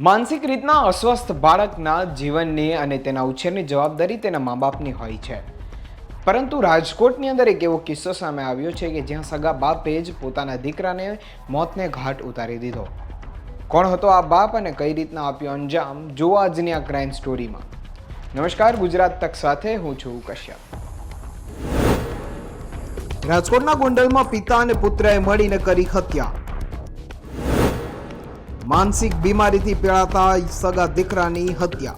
માનસિક રીતના અસ્વસ્થ બાળકના જીવનની અને તેના ઉછેરની જવાબદારી તેના મા બાપની હોય છે. પરંતુ રાજકોટની અંદર એક એવો કિસ્સો સામે આવ્યો છે કે જ્યાં સગા બાપે જ પોતાના દીકરાને મોતને ઘાટ ઉતારી દીધો. કોણ હતો આ બાપ અને કઈ રીતના આપ્યો અંજામ, જુઓ આજની આ ક્રાઇમ સ્ટોરીમાં નમસ્કાર, ગુજરાત તક સાથે હું છું કશ્યપ. રાજકોટના ગોંડલમાં પિતા અને પુત્રએ મળીને કરી હત્યા. માનસિક બીમારીથી પીડાતા સગા દીકરાની હત્યા.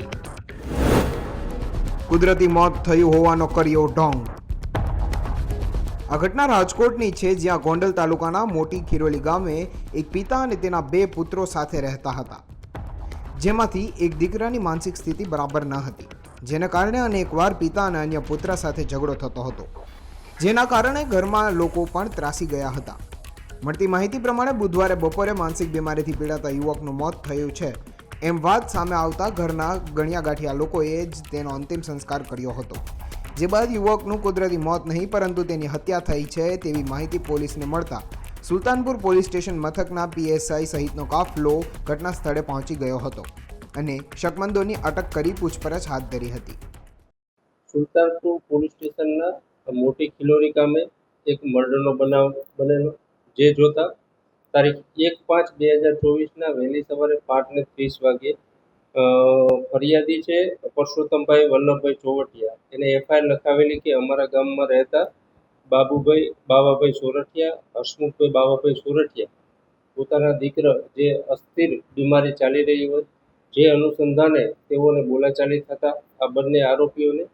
કુદરતી મોત થયું હોવાનો કર્યો ઢોંગ. આ ઘટના રાજકોટની છે, જ્યાં ગોંડલ તાલુકાના મોટી ખીરોલી ગામે એક પિતા અને તેના બે પુત્રો સાથે રહેતા હતા. જેમાંથી એક દીકરાની માનસિક સ્થિતિ બરાબર ન હતી, જેના કારણે અનેકવાર પિતા અને અન્ય પુત્ર સાથે ઝઘડો થતો હતો. જેના કારણે ઘરમાં લોકો પણ ત્રાસી ગયા હતા. મળતી માહિતી પ્રમાણે બુધવારે બપોરે માનસિક બીમારીથી પીડાતા યુવકનું મોત થયું છે. એમ વાત સામે આવતા ઘરના ગણ્યા લોકોએ જ તેનો અંતિમ સંસ્કાર કર્યો હતો. જે બાદ યુવકનું કુદરતી મોત નહીં, પરંતુ તેની હત્યા થઈ છે તેવી માહિતી પોલીસને મળતા સુલતાનપુર પોલીસ સ્ટેશન મથકના પીએસઆઈ સહિતનો કાફલો ઘટના સ્થળે પહોંચી ગયો હતો અને શકમંદોની અટક કરી પૂછપરછ હાથ ધરી હતી. સુલતાનપુર પોલીસ સ્ટેશનના મોટી ખિલોરી ગામે એક મર્ડરનો બનાવ બનેલો. જે જોતા તારીખ એક પાંચ બે હજાર ચોવીસના વહેલી સવારે પાંચ ને ત્રીસ વાગે ફરિયાદી છે પરસોત્તમભાઈ વલ્લભભાઈ ચોવટિયા. એને એફઆઈઆર લખાવેલી કે અમારા ગામમાં રહેતા બાબુભાઈ, બાવાભાઈ સોરઠિયા હસમુખભાઈ બાવાભાઈ સોરઠિયા પોતાના દીકરા જે અસ્થિર બીમારી ચાલી રહી હોય, જે અનુસંધાને તેઓને બોલાચાલી થતા આ બંને આરોપીઓને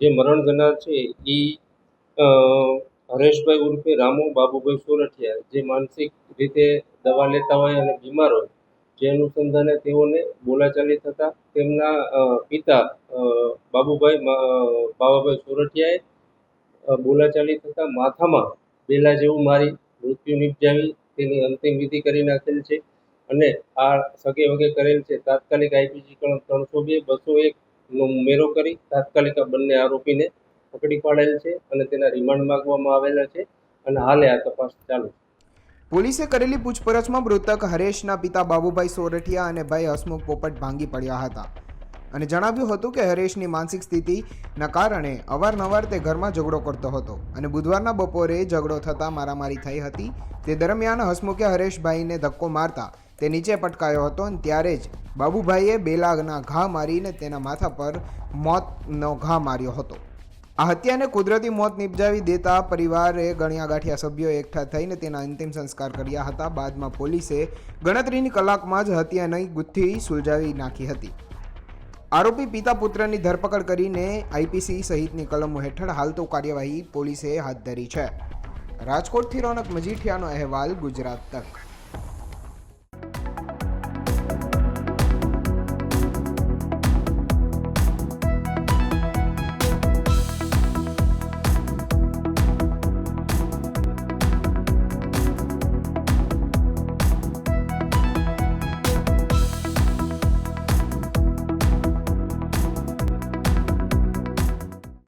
જે મરણ જનાર છે એ હરેશભાઈ ઉર્ફે રામુ બાબુભાઈ સોરઠિયા જે માનસિક રીતે દવા લેતા હોય અને બીમાર હોય, જે અનુસંધાને તેઓને બોલાચાલી થતા તેમના પિતા બાબુભાઈ બાબાભાઈ સોરઠિયાએ બોલાચાલી થતા માથામાં બેલા જેવું મારી મૃત્યુ નિપજાવી તેની અંતિમ વિધિ કરી નાખેલ છે અને આ સગે વગે કરેલ છે. તાત્કાલિક આઈપીસી ત્રણસો બે, બસો એક નો ઉમેરો કરી તાત્કાલિક આ બંને આરોપીને પકડી પાડેલ છે અને તેના રિમાન્ડ માંગવામાં આવેલા છે અને હાલે આ તપાસ ચાલુ પોલીસે કરેલી પૂછપરછમાં મૃતક હરેશના પિતા બાબુભાઈ સોરઠિયા અને ભાઈ હસમુખ પોપટ ભાંગી પડ્યા હતા. અને જણાવ્યું હતું કે હરેશની માનસિક સ્થિતિના કારણે અવારનવાર તે ઘરમાં ઝઘડો કરતો હતો અને બુધવારના બપોરે ઝઘડો થતાં મારામારી થઈ હતી. તે દરમિયાન હસમુખે હરેશભાઈને ધક્કો મારતા તે નીચે પટકાયો હતો અને ત્યારે જ બાબુભાઈએ બેલાગના ઘા મારીને તેના માથા પર મોતનો ઘા માર્યો હતો. આ હત્યાને કુદરતી મોત નિપજાવી દેતા પરિવારે ગણ્યા ગાંઠિયા સભ્યો એકઠા થઈને તેના અંતિમ સંસ્કાર કર્યા હતા. બાદમાં પોલીસે ગણતરીની કલાકમાં જ હત્યાની ગુથ્થી સુલઝાવી નાખી હતી. આરોપી પિતા પુત્રની ધરપકડ કરીને આઈપીસી સહિતની કલમો હેઠળ હાલતો કાર્યવાહી પોલીસે હાથ ધરી છે. રાજકોટથી રોનક મજીઠિયાનો અહેવાલ ગુજરાત તક.